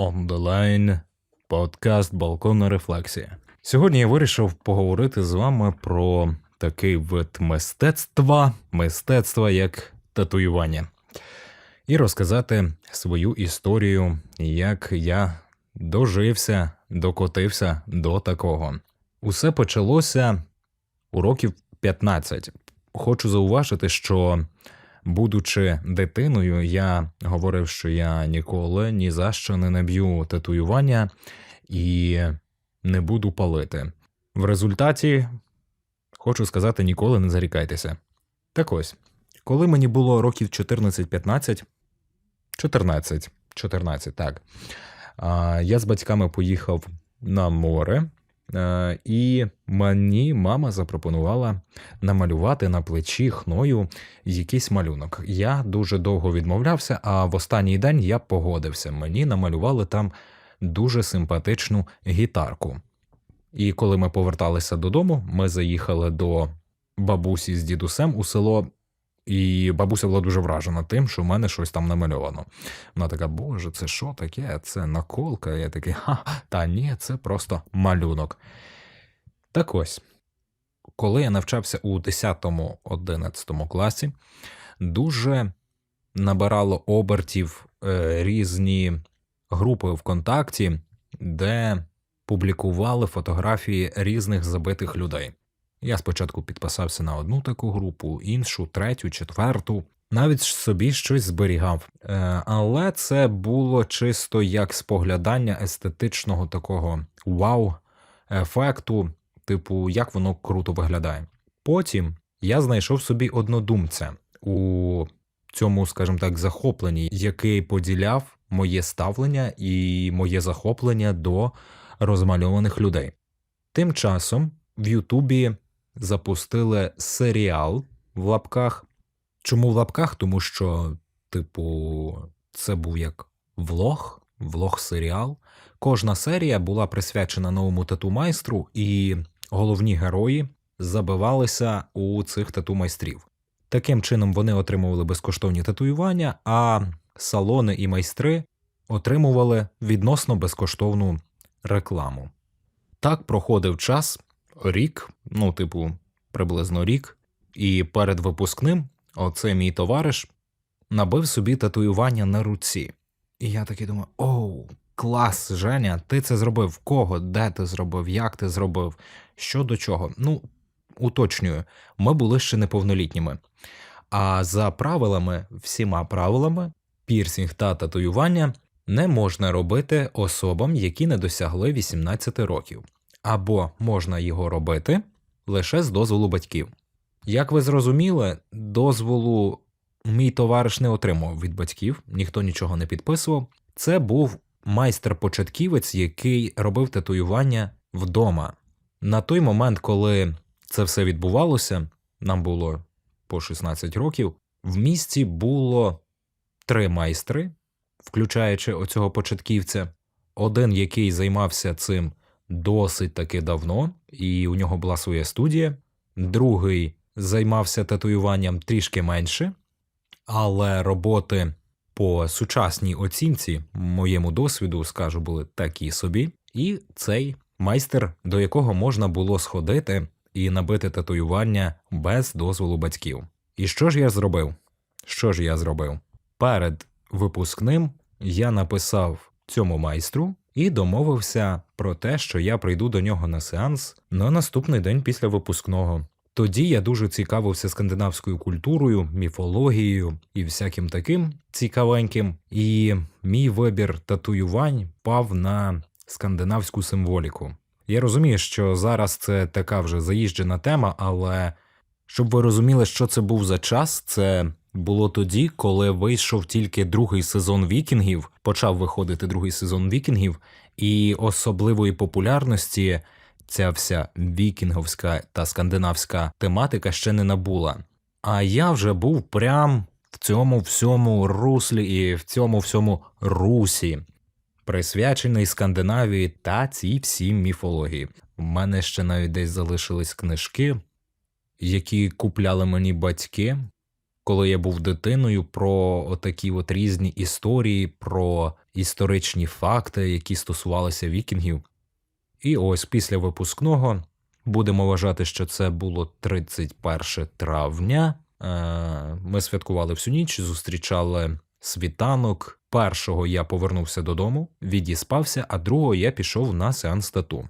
On the Line, подкаст Балконна рефлексія. Сьогодні я вирішив поговорити з вами про такий вид мистецтва, мистецтва як татуювання, і розказати свою історію, як я дожився, докотився до такого. Усе почалося у років 15. Хочу зауважити, що Будучи дитиною, я говорив, що я ніколи ні за що не наб'ю татуювання і не буду палити. В результаті хочу сказати, ніколи не зарікайтеся. Так ось, коли мені було років 14-15, 14, 14, так, я з батьками поїхав на море, і мені мама запропонувала намалювати на плечі хною якийсь малюнок. Я дуже довго відмовлявся, а в останній день я погодився. Мені намалювали там дуже симпатичну гітарку. І коли ми поверталися додому, ми заїхали до бабусі з дідусем у село. І бабуся була дуже вражена тим, що в мене щось там намальовано. Вона така, боже, це що таке? Це наколка. Я такий, ха, та ні, це просто малюнок. Так ось, коли я навчався у 10-11 класі, дуже набирало обертів е, різні групи ВКонтакті, де публікували фотографії різних забитих людей. Я спочатку підписався на одну таку групу, іншу, третю, четверту. Навіть собі щось зберігав. Е, але це було чисто як споглядання естетичного такого вау-ефекту, типу, як воно круто виглядає. Потім я знайшов собі однодумця у цьому, скажімо так, захопленні, який поділяв моє ставлення і моє захоплення до розмальованих людей. Тим часом в Ютубі запустили серіал в лапках. Чому в лапках? Тому що, типу, це був як влог, влог-серіал. Кожна серія була присвячена новому тату майстру, і головні герої забивалися у цих тату майстрів. Таким чином вони отримували безкоштовні татуювання, а салони і майстри отримували відносно безкоштовну рекламу. Так проходив час, рік, ну, типу, приблизно рік, і перед випускним оцей мій товариш набив собі татуювання на руці. І я такий думаю: оу, клас, Женя, ти це зробив кого? Де ти зробив? Як ти зробив? Що до чого? Ну, уточнюю, ми були ще неповнолітніми. А за правилами, всіма правилами, пірсінг та татуювання не можна робити особам, які не досягли 18 років, або можна його робити лише з дозволу батьків. Як ви зрозуміли, дозволу мій товариш не отримав від батьків, ніхто нічого не підписував. Це був майстер-початківець, який робив татуювання вдома. На той момент, коли це все відбувалося, нам було по 16 років, в місті було три майстри, включаючи оцього початківця, один, який займався цим досить таки давно, і у нього була своя студія, другий займався татуюванням трішки менше, але роботи по сучасній оцінці, моєму досвіду, скажу, були такі собі, і цей майстер, до якого можна було сходити і набити татуювання без дозволу батьків. І що ж я зробив? Що ж я зробив? Перед випускним я написав цьому майстру і домовився про те, що я прийду до нього на сеанс на наступний день після випускного. Тоді я дуже цікавився скандинавською культурою, міфологією і всяким таким цікавеньким, і мій вибір татуювань пав на скандинавську символіку. Я розумію, що зараз це така вже заїжджена тема, але щоб ви розуміли, що це був за час, це було тоді, коли вийшов тільки другий сезон вікінгів, почав виходити другий сезон вікінгів, і особливої популярності ця вся вікінговська та скандинавська тематика ще не набула. А я вже був прям в цьому всьому руслі і в цьому всьому русі, присвячений Скандинавії та цій всій міфології. У мене ще навіть десь залишились книжки, які купляли мені батьки. Коли я був дитиною, про отакі от різні історії, про історичні факти, які стосувалися вікінгів. І ось після випускного будемо вважати, що це було 31 травня. Е, Ми святкували всю ніч, зустрічали світанок. Першого я повернувся додому, відіспався, а другого я пішов на сеанс тату.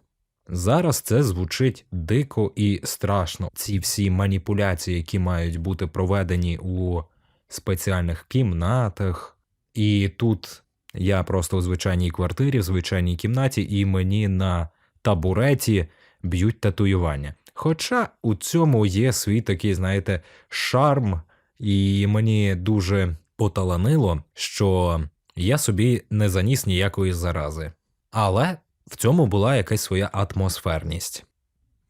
Зараз це звучить дико і страшно. Ці всі маніпуляції, які мають бути проведені у спеціальних кімнатах. І тут я просто у звичайній квартирі, в звичайній кімнаті, і мені на табуреті б'ють татуювання. Хоча у цьому є свій такий, знаєте, шарм, і мені дуже поталанило, що я собі не заніс ніякої зарази. Але в цьому була якась своя атмосферність.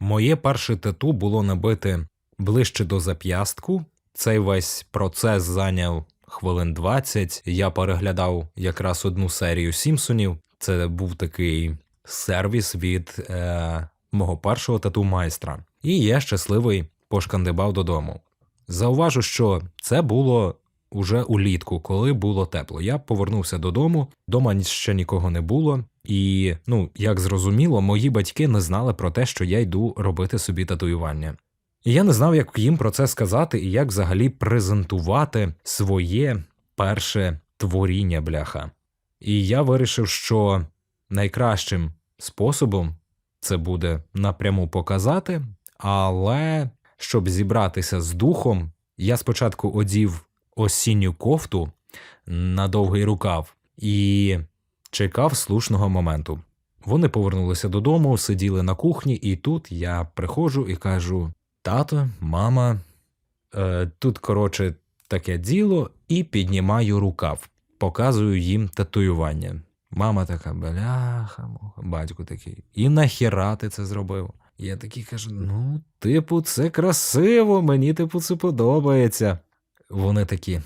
Моє перше тату було набите ближче до зап'ястку. Цей весь процес зайняв хвилин 20. Я переглядав якраз одну серію Сімпсонів. Це був такий сервіс від е, мого першого тату майстра. І я щасливий пошкандибав додому. Зауважу, що це було уже улітку, коли було тепло. Я повернувся додому, дома ще нікого не було. І, ну, як зрозуміло, мої батьки не знали про те, що я йду робити собі татуювання. І я не знав, як їм про це сказати і як взагалі презентувати своє перше творіння бляха. І я вирішив, що найкращим способом це буде напряму показати, але щоб зібратися з духом, я спочатку одів осінню кофту на довгий рукав і чекав слушного моменту. Вони повернулися додому, сиділи на кухні, і тут я приходжу і кажу: тато, мама, е, тут, коротше, таке діло, і піднімаю рукав, показую їм татуювання. Мама така, бляха, муха», батько такий, і нахіра ти це зробив? Я такий кажу: ну, типу, це красиво, мені, типу, це подобається. Вони такі,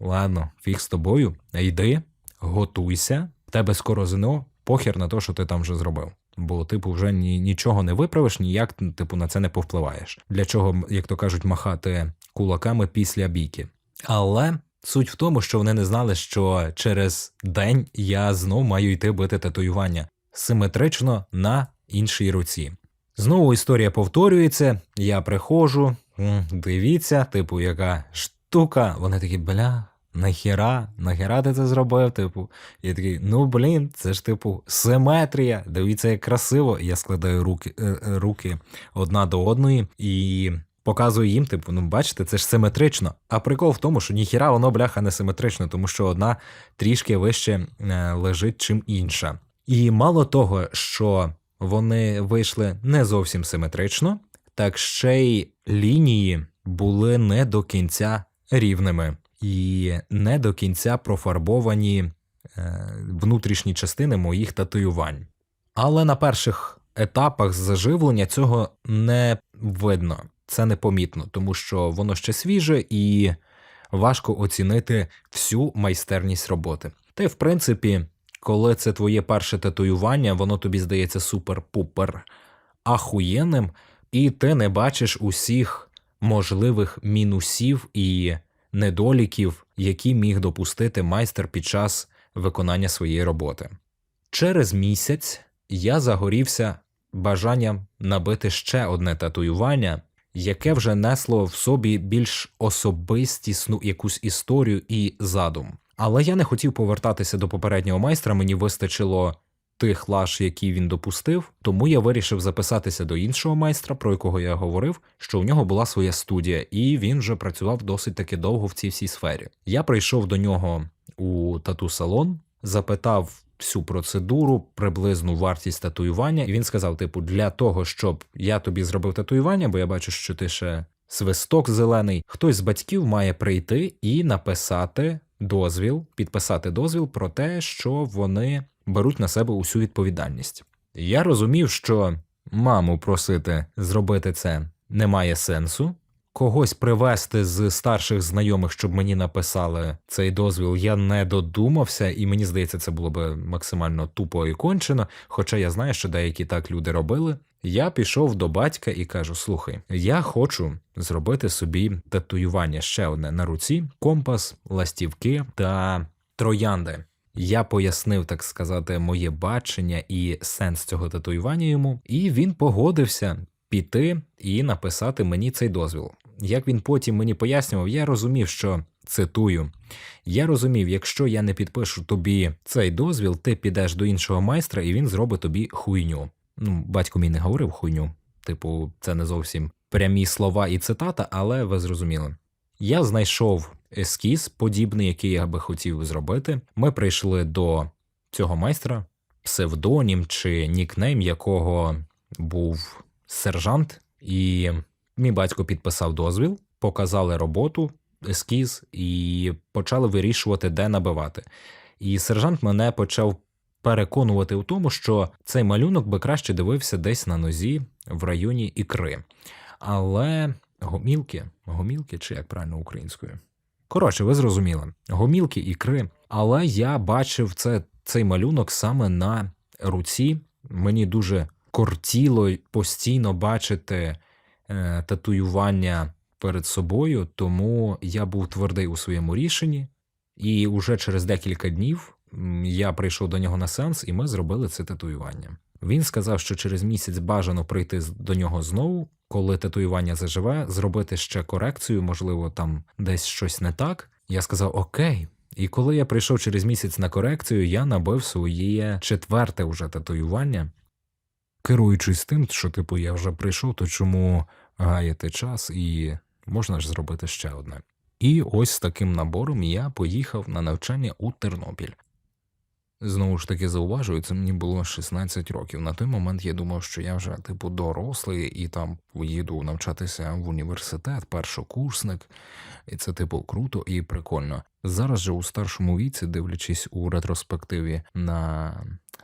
ладно, фіг з тобою, йди, готуйся, тебе скоро ЗНО, похер на те, що ти там вже зробив. Бо, типу, вже ні, нічого не виправиш, ніяк типу, на це не повпливаєш. Для чого, як то кажуть, махати кулаками після бійки. Але суть в тому, що вони не знали, що через день я знов маю йти бити татуювання симетрично на іншій руці. Знову історія повторюється, я приходжу, дивіться, типу, яка штука. Вони такі, бля, нахіра, нахіра ти це зробив? Типу, я такий, ну блін, це ж типу симетрія. Дивіться, як красиво. Я складаю руки, е, е, руки одна до одної і показую їм, типу, ну бачите, це ж симетрично. А прикол в тому, що ніхіра воно бляха не симетрично, тому що одна трішки вище е, лежить, чим інша. І мало того, що вони вийшли не зовсім симетрично, так ще й лінії були не до кінця рівними і не до кінця профарбовані е, внутрішні частини моїх татуювань. Але на перших етапах заживлення цього не видно, це непомітно, тому що воно ще свіже і важко оцінити всю майстерність роботи. Та й в принципі, коли це твоє перше татуювання, воно тобі здається супер-пупер ахуєнним, і ти не бачиш усіх можливих мінусів і недоліків, які міг допустити майстер під час виконання своєї роботи. Через місяць я загорівся бажанням набити ще одне татуювання, яке вже несло в собі більш особистісну якусь історію і задум. Але я не хотів повертатися до попереднього майстра, мені вистачило тих лаж, які він допустив, тому я вирішив записатися до іншого майстра, про якого я говорив, що у нього була своя студія, і він вже працював досить таки довго в цій всій сфері. Я прийшов до нього у тату-салон, запитав всю процедуру, приблизну вартість татуювання, і він сказав: типу, для того, щоб я тобі зробив татуювання, бо я бачу, що ти ще свисток зелений, хтось з батьків має прийти і написати дозвіл, підписати дозвіл про те, що вони беруть на себе усю відповідальність. Я розумів, що маму просити зробити це немає сенсу, когось привезти з старших знайомих, щоб мені написали цей дозвіл, я не додумався, і мені здається, це було би максимально тупо і кончено. Хоча я знаю, що деякі так люди робили. Я пішов до батька і кажу: слухай, я хочу зробити собі татуювання ще одне на руці: компас, ластівки та троянди. Я пояснив, так сказати, моє бачення і сенс цього татуювання йому, і він погодився піти і написати мені цей дозвіл. Як він потім мені пояснював, я розумів, що цитую. Я розумів, якщо я не підпишу тобі цей дозвіл, ти підеш до іншого майстра, і він зробить тобі хуйню. Ну, батько мій не говорив хуйню. Типу, це не зовсім прямі слова і цитата, але ви зрозуміли. Я знайшов ескіз, подібний, який я би хотів зробити. Ми прийшли до цього майстра, псевдонім чи нікнейм якого був сержант, і мій батько підписав дозвіл, показали роботу, ескіз і почали вирішувати, де набивати. І сержант мене почав переконувати у тому, що цей малюнок би краще дивився десь на нозі в районі ікри. Але гомілки, гомілки, чи як правильно українською? Коротше, ви зрозуміли, гомілки, ікри. Але я бачив це, цей малюнок саме на руці. Мені дуже кортіло постійно бачити е, татуювання перед собою, тому я був твердий у своєму рішенні. І уже через декілька днів я прийшов до нього на сеанс, і ми зробили це татуювання. Він сказав, що через місяць бажано прийти до нього знову, коли татуювання заживе, зробити ще корекцію, можливо, там десь щось не так. Я сказав Окей. І коли я прийшов через місяць на корекцію, я набив своє четверте уже татуювання. Керуючись тим, що типу я вже прийшов, то чому гаяти час і можна ж зробити ще одне. І ось з таким набором я поїхав на навчання у Тернопіль. Знову ж таки зауважую, це мені було 16 років. На той момент я думав, що я вже типу дорослий і там поїду навчатися в університет, першокурсник, і це типу круто і прикольно. Зараз же у старшому віці, дивлячись у ретроспективі на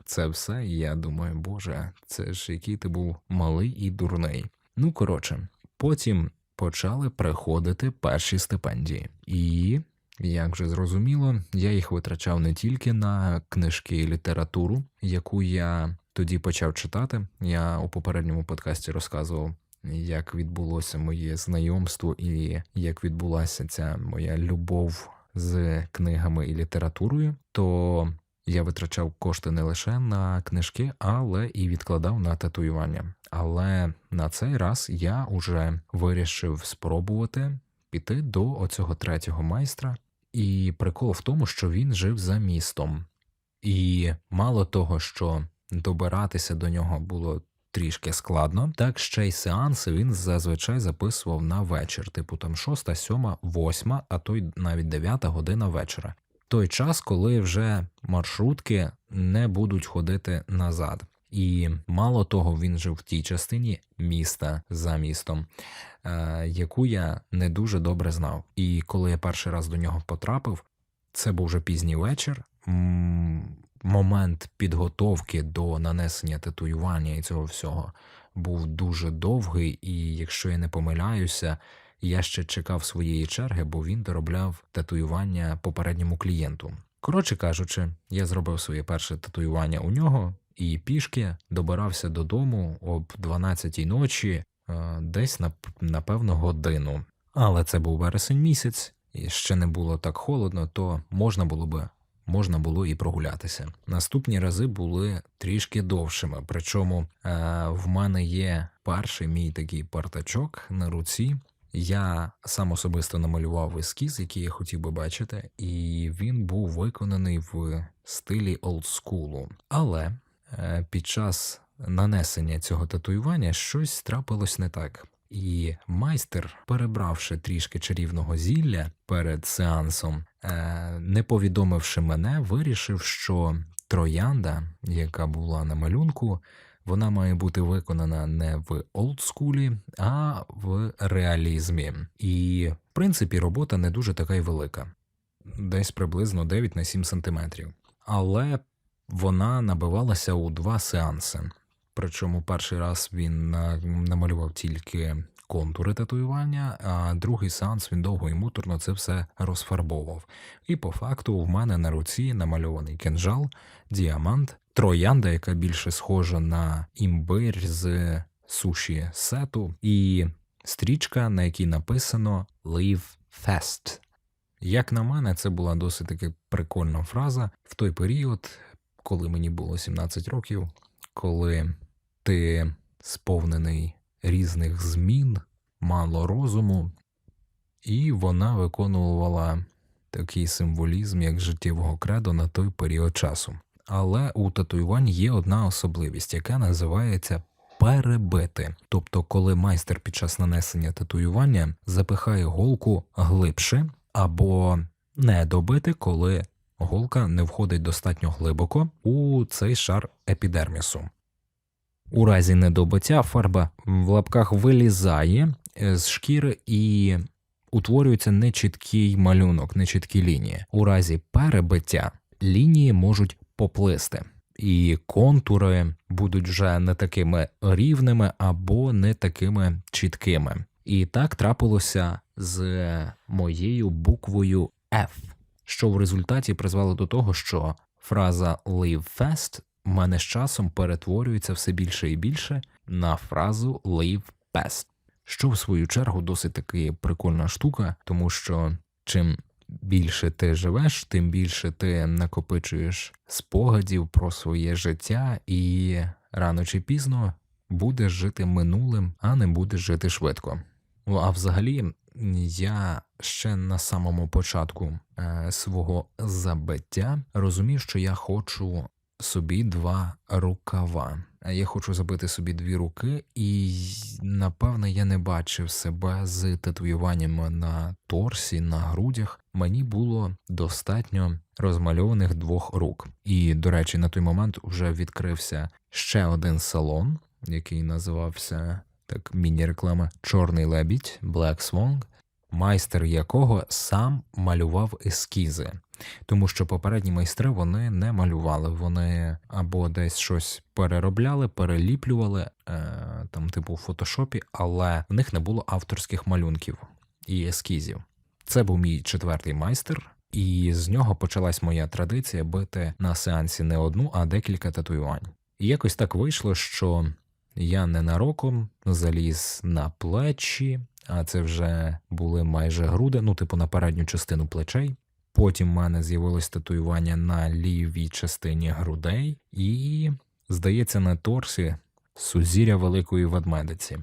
це все, я думаю, боже, це ж який ти був малий і дурний. Ну коротше, потім почали приходити перші стипендії, і як вже зрозуміло, я їх витрачав не тільки на книжки і літературу, яку я тоді почав читати. Я у попередньому подкасті розказував, як відбулося моє знайомство і як відбулася ця моя любов з книгами і літературою. То я витрачав кошти не лише на книжки, але і відкладав на татуювання. Але на цей раз я уже вирішив спробувати піти до оцього третього майстра. І прикол в тому, що він жив за містом. І мало того, що добиратися до нього було трішки складно, так ще й сеанси він зазвичай записував на вечір, типу там 6, 7, 8, а то й навіть 9 година вечора. Той час, коли вже маршрутки не будуть ходити назад. І мало того, він жив в тій частині міста за містом, е, яку я не дуже добре знав. І коли я перший раз до нього потрапив, це був вже пізній вечір. Момент підготовки до нанесення татуювання і цього всього був дуже довгий, і якщо я не помиляюся, я ще чекав своєї черги, бо він доробляв татуювання попередньому клієнту. Коротше кажучи, я зробив своє перше татуювання у нього і пішки добирався додому об 12-й ночі, е, десь на напевно годину. Але це був вересень місяць, і ще не було так холодно, то можна було би. Можна було і прогулятися. Наступні рази були трішки довшими. Причому е, в мене є перший мій такий партачок на руці. Я сам особисто намалював ескіз, який я хотів би бачити, і він був виконаний в стилі олдскулу. Але під час нанесення цього татуювання щось трапилось не так. І майстер, перебравши трішки чарівного зілля перед сеансом, е, не повідомивши мене, вирішив, що троянда, яка була на малюнку, вона має бути виконана не в олдскулі, а в реалізмі. І, в принципі, робота не дуже така й велика, десь приблизно 9 на 7 сантиметрів. Але вона набивалася у два сеанси. Причому перший раз він намалював тільки контури татуювання, а другий сеанс він довго і муторно це все розфарбовував. І по факту в мене на руці намальований кинжал, діамант, троянда, яка більше схожа на імбир з суші сету, і стрічка, на якій написано Live Fast. Як на мене, це була досить таки прикольна фраза в той період, коли мені було 17 років, коли ти сповнений різних змін, мало розуму, і вона виконувала такий символізм, як життєвого кредо на той період часу. Але у татуювань є одна особливість, яка називається перебити. Тобто, коли майстер під час нанесення татуювання запихає голку глибше, або не добити, коли голка не входить достатньо глибоко у цей шар епідермісу. У разі недобиття фарба в лапках вилізає е, з шкіри і утворюється нечіткий малюнок, нечіткі лінії. У разі перебиття лінії можуть поплисти, і контури будуть вже не такими рівними або не такими чіткими. І так трапилося з моєю буквою F, що в результаті призвело до того, що фраза Live Fast в мене з часом перетворюється все більше і більше на фразу Live Best, що в свою чергу досить таки прикольна штука, тому що чим більше ти живеш, тим більше ти накопичуєш спогадів про своє життя, і рано чи пізно будеш жити минулим, а не будеш жити швидко. Ну, А взагалі, я ще на самому початку е, свого забиття розумів, що я хочу собі два рукава. Я хочу забити собі дві руки, і напевне я не бачив себе з татуюваннями на торсі, на грудях. Мені було достатньо розмальованих двох рук. І, до речі, на той момент вже відкрився ще один салон, який називався так міні-реклама Чорний лебідь Black Swan, майстер якого сам малював ескізи. Тому що попередні майстри вони не малювали, вони або десь щось переробляли, переліплювали, е, там, типу в фотошопі, але в них не було авторських малюнків і ескізів. Це був мій четвертий майстер, і з нього почалась моя традиція бити на сеансі не одну, а декілька татуювань. І якось так вийшло, що я ненароком заліз на плечі, а це вже були майже груди, ну, типу, на передню частину плечей. Потім в мене з'явилось татуювання на лівій частині грудей, і, здається, на торсі сузір'я великої ведмедиці.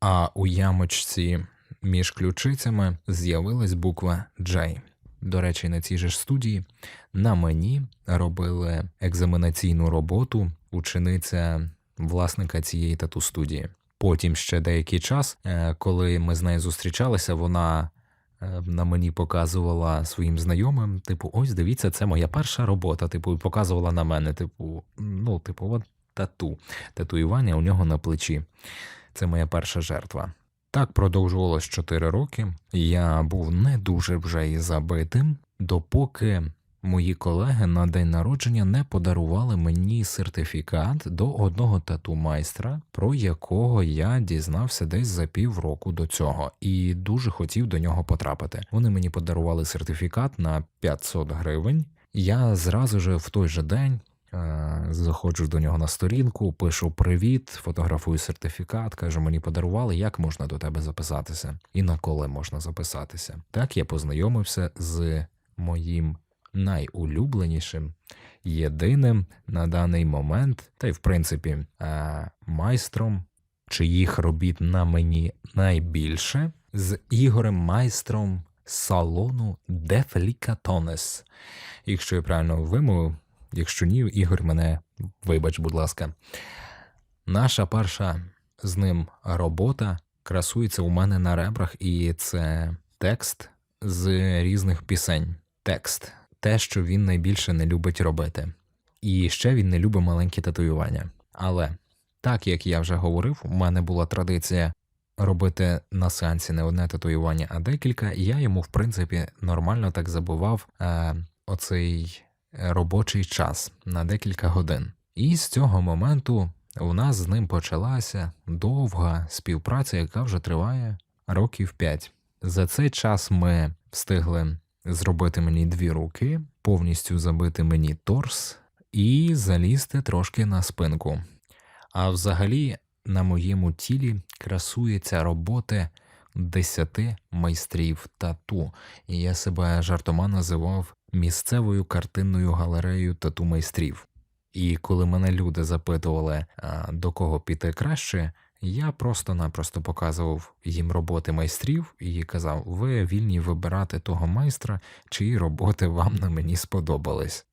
А у ямочці між ключицями з'явилась буква J. До речі, на цій же ж студії на мені робили екзаменаційну роботу учениця власника цієї тату студії. Потім ще деякий час, е, коли ми з нею зустрічалися, вона е, на мені показувала своїм знайомим, типу, ось дивіться, це моя перша робота. Типу, показувала на мене, типу, ну, типу, от тату. Татуювання у нього на плечі. Це моя перша жертва. Так продовжувалось 4 роки. Я був не дуже вже і забитим, допоки мої колеги на день народження не подарували мені сертифікат до одного тату майстра, про якого я дізнався десь за півроку до цього, і дуже хотів до нього потрапити. Вони мені подарували сертифікат на 500 гривень. Я зразу же в той же день. е, Заходжу до нього на сторінку, пишу привіт, фотографую сертифікат, кажу, мені подарували, як можна до тебе записатися, і на коли можна записатися. Так я познайомився з моїм найулюбленішим, єдиним на даний момент, та й в принципі е, майстром, чиїх робіт на мені найбільше, з Ігорем майстром салону Дефлікатонес. Якщо я правильно вимовив, якщо ні, Ігор мене вибач, будь ласка. Наша перша з ним робота красується у мене на ребрах, і це текст з різних пісень. Текст те, що він найбільше не любить робити. І ще він не любить маленькі татуювання. Але так як я вже говорив, у мене була традиція робити на сеансі не одне татуювання, а декілька, і я йому, в принципі, нормально так забував е, оцей робочий час на декілька годин. І з цього моменту у нас з ним почалася довга співпраця, яка вже триває років 5. За цей час ми встигли зробити мені дві руки, повністю забити мені торс і залізти трошки на спинку. А взагалі на моєму тілі красується роботи десяти майстрів тату, і я себе жартома називав місцевою картинною галереєю тату майстрів. І коли мене люди запитували, до кого піти краще, я просто-напросто показував їм роботи майстрів і казав: ви вільні вибирати того майстра, чиї роботи вам на мені сподобались.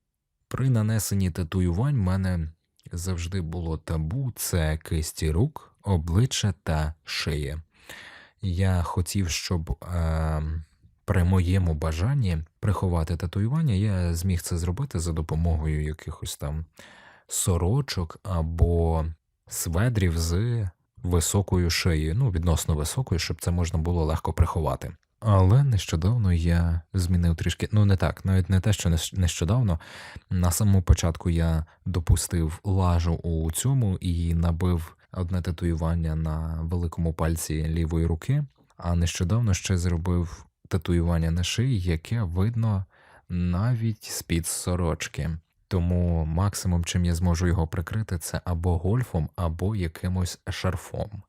При нанесенні татуювань в мене завжди було табу це кисті рук, обличчя та шиї. Я хотів, щоб е, при моєму бажанні приховати татуювання, я зміг це зробити за допомогою якихось там сорочок або сведрів з високою шиєю, ну, відносно високою, щоб це можна було легко приховати. Але нещодавно я змінив трішки, ну не так, навіть не те, що нещодавно. На самому початку я допустив лажу у цьому і набив одне татуювання на великому пальці лівої руки, а нещодавно ще зробив татуювання на шиї, яке видно навіть з-під сорочки. Тому максимум, чим я зможу його прикрити, це або гольфом, або якимось шарфом.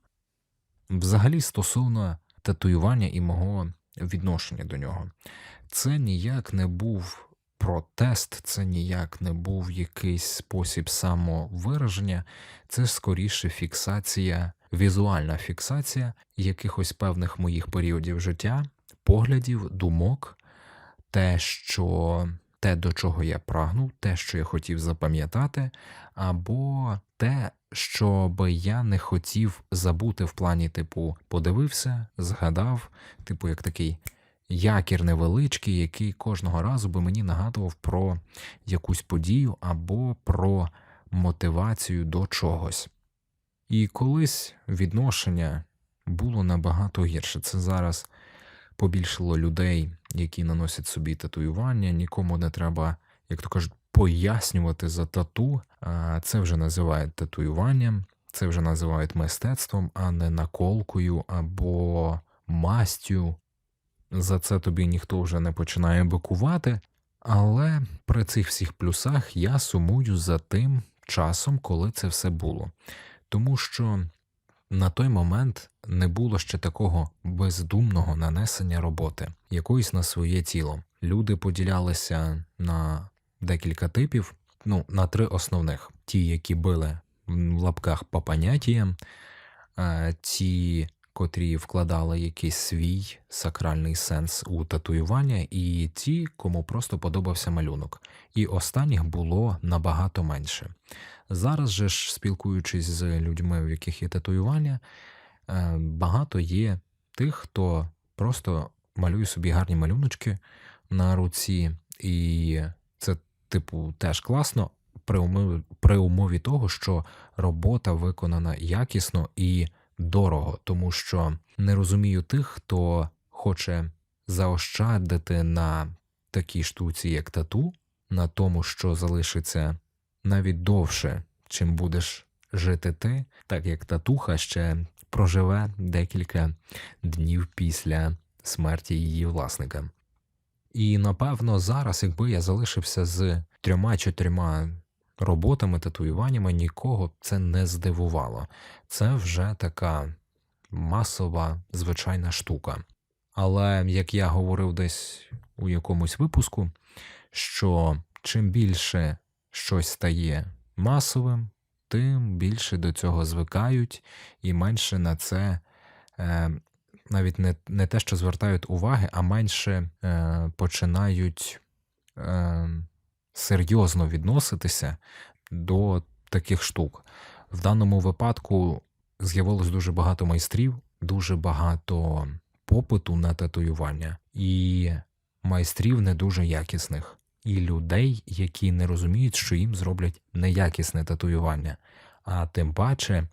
Взагалі, стосовно татуювання і мого відношення до нього, це ніяк не був протест, це ніяк не був якийсь спосіб самовираження, це скоріше фіксація, візуальна фіксація якихось певних моїх періодів життя, поглядів, думок, те, що те, до чого я прагнув, те, що я хотів запам'ятати, або те, що би я не хотів забути в плані, типу, подивився, згадав, типу, як такий якір невеличкий, який кожного разу би мені нагадував про якусь подію або про мотивацію до чогось. І колись відношення було набагато гірше. Це зараз побільшало людей, які наносять собі татуювання, нікому не треба, як то кажуть, пояснювати за тату. Це вже називають татуюванням, це вже називають мистецтвом, а не наколкою або мастю. За це тобі ніхто вже не починає бикувати. Але при цих всіх плюсах я сумую за тим часом, коли це все було. Тому що на той момент не було ще такого бездумного нанесення роботи, якоїсь на своє тіло. Люди поділялися на декілька типів, ну, на три основних: ті, які били в лапках по поняттям, е, ті, котрі вкладали якийсь свій сакральний сенс у татуювання, і ті, кому просто подобався малюнок. І останніх було набагато менше. Зараз же ж, спілкуючись з людьми, в яких є татуювання, багато є тих, хто просто малює собі гарні малюночки на руці, і це, типу, теж класно при умові, при умові того, що робота виконана якісно і дорого, тому що не розумію тих, хто хоче заощадити на такій штуці, як тату, на тому, що залишиться навіть довше, чим будеш жити ти, так як татуха ще проживе декілька днів після смерті її власника. І напевно зараз, якби я залишився з трьома-чотирма роботами, татуюваннями, нікого це не здивувало. Це вже така масова звичайна штука. Але як я говорив десь у якомусь випуску, що чим більше щось стає масовим, тим більше до цього звикають і менше на це е, навіть не, не те, що звертають уваги, а менше е, починають е, серйозно відноситися до таких штук. В даному випадку з'явилось дуже багато майстрів, дуже багато попиту на татуювання, і майстрів не дуже якісних, і людей, які не розуміють, що їм зроблять неякісне татуювання. А тим паче,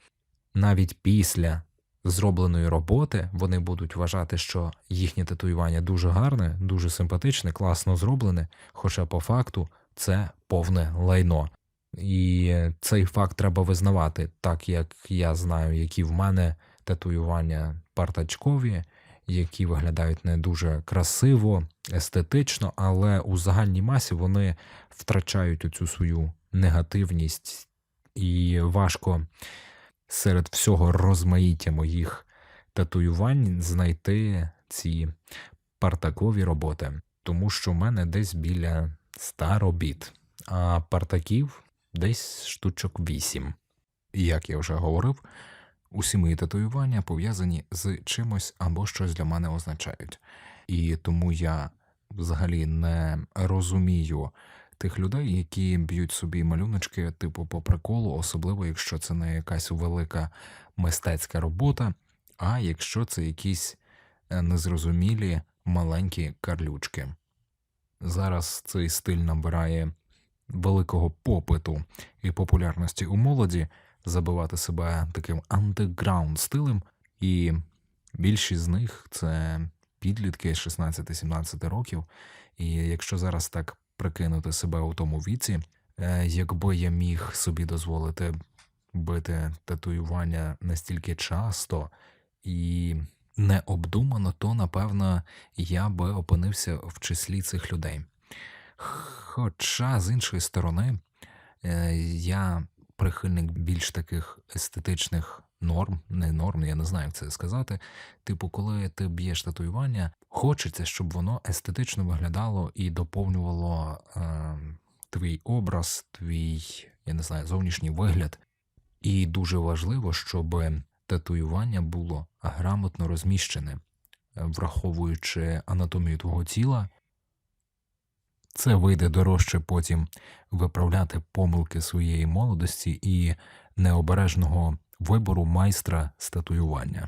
навіть після зробленої роботи вони будуть вважати, що їхнє татуювання дуже гарне, дуже симпатичне, класно зроблене, хоча по факту це повне лайно. І цей факт треба визнавати, так як я знаю, які в мене татуювання партачкові, які виглядають не дуже красиво, естетично, але у загальній масі вони втрачають оцю свою негативність, і важко серед всього розмаїття моїх татуювань знайти ці партакові роботи, тому що в мене десь біля 100 робіт, а партаків десь штучок 8. Як я вже говорив, усі мої татуювання пов'язані з чимось або щось для мене означають. І тому я взагалі не розумію тих людей, які б'ють собі малюночки, типу по приколу, особливо якщо це не якась велика мистецька робота, а якщо це якісь е, незрозумілі маленькі карлючки. Зараз цей стиль набирає великого попиту і популярності у молоді забивати себе таким андеграунд стилем, і більшість з них це підлітки 16-17 років. І якщо зараз так прикинути себе у тому віці, е, якби я міг собі дозволити бити татуювання настільки часто і необдумано, то напевно я би опинився в числі цих людей. Хоча, з іншої сторони, е, я прихильник більш таких естетичних норм, не норм, я не знаю, як це сказати. Типу, коли ти б'єш татуювання, хочеться, щоб воно естетично виглядало і доповнювало е, твій образ, твій, я не знаю, зовнішній вигляд. І дуже важливо, щоб татуювання було грамотно розміщене, враховуючи анатомію твого тіла. Це вийде дорожче потім виправляти помилки своєї молодості і необережного вибору майстра з татуювання.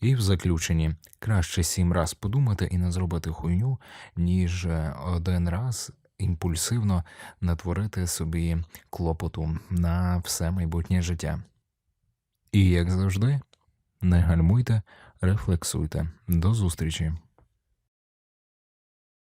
І в заключенні краще сім раз подумати і не зробити хуйню, ніж один раз імпульсивно натворити собі клопоту на все майбутнє життя. І як завжди, не гальмуйте, рефлексуйте. До зустрічі!